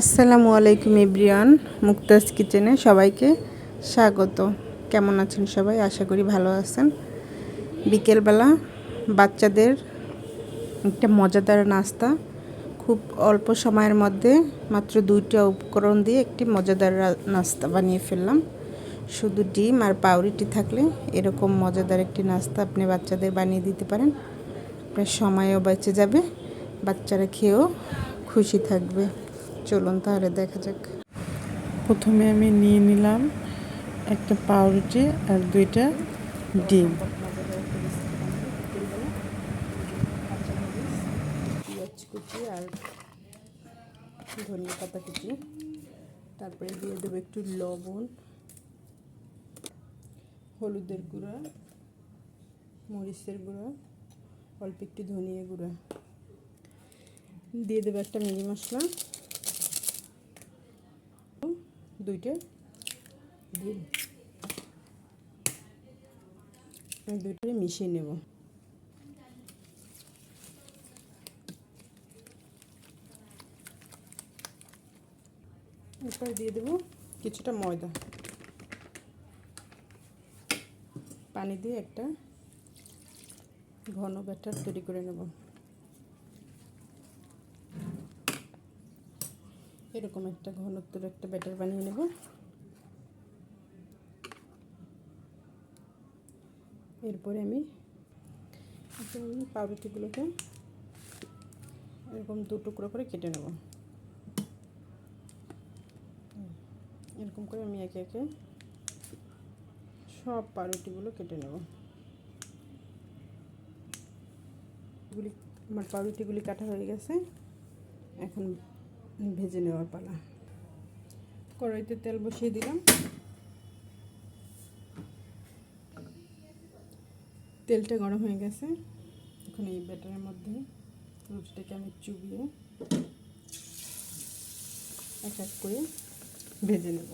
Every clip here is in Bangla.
আসসালামু আলাইকুম ইব্রিয়ান মুক্তাজ কিচেনে সবাইকে স্বাগত। কেমন আছেন সবাই? আশা করি ভালো আছেন। বিকেলবেলা বাচ্চাদের একটা মজাদার নাস্তা, খুব অল্প সময়ের মধ্যে মাত্র দুইটা উপকরণ দিয়ে একটি মজাদার নাস্তা বানিয়ে ফেললাম। শুধু ডিম আর পাউরিটি থাকলে এরকম মজাদার একটি নাস্তা আপনি বাচ্চাদের বানিয়ে দিতে পারেন। আপনার সময়ও বেঁচে যাবে, বাচ্চারা খেয়েও খুশি থাকবে। চলুন তাহলে দেখা যাক। প্রথমে আমি নিয়ে নিলাম একটা পাউরুটি আর দুইটা ডিম। পেঁয়াজ কুচি আর ধনিয়া পাতা কুচি। তারপরে দিয়ে দেবো একটু লবণ হলুদের গুঁড়া মরিচের গুঁড়া অল্প একটু ধনিয়া গুঁড়া। দিয়ে দেবো একটা ম্যাগি মশলা। দুইটা? এই দুইটারে মিশিয়ে নেব। এরপরে দিয়ে দেবো কিছুটা ময়দা। পানি দিয়ে একটা ঘন ব্যাটার তৈরি করে নেব। এরকম একটা ঘনত্বের একটা ব্যাটার বানিয়ে নেব। এরপরে আমি পাউরুটিগুলোকে এরকম দু টুকরো করে কেটে নেব। এরকম করে আমি একে একে সব পাউরুটিগুলো কেটে নেব। আমার পাউরুটিগুলি কাটা হয়ে গেছে। এখন ভেজে নেওয়ার পালা। কড়াইতে তেল বসিয়ে দিলাম। তেলটা গরম হয়ে গেছে। এখন এই ব্যাটারের মধ্যে রুটিটাকে আমি চুবিয়ে এক এক করে ভেজে নেব।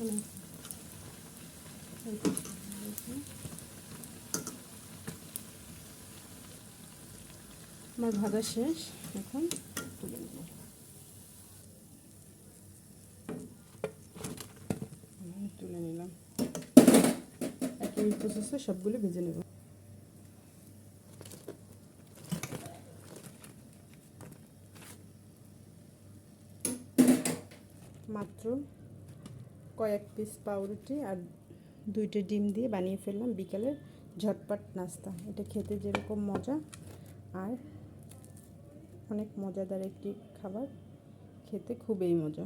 আমার ভাজা শেষ এখন তুলে নেব। তুলে নিলাম। একই প্রসেসে সবগুলো ভেজে নেব। মাত্র কয়েক পিস পাউরুটি আর দুইটা ডিম দিয়ে বানিয়ে ফেললাম বিকেলের ঝটপট নাস্তা। এটা খেতে যেরকম মজা আর অনেক মজাদার একটি খাবার। খেতে খুবই মজা।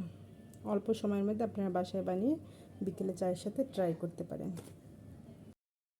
অল্প সময়ের মধ্যে আপনারা বাসায় বানিয়ে বিকেলে চায়ের সাথে ট্রাই করতে পারেন।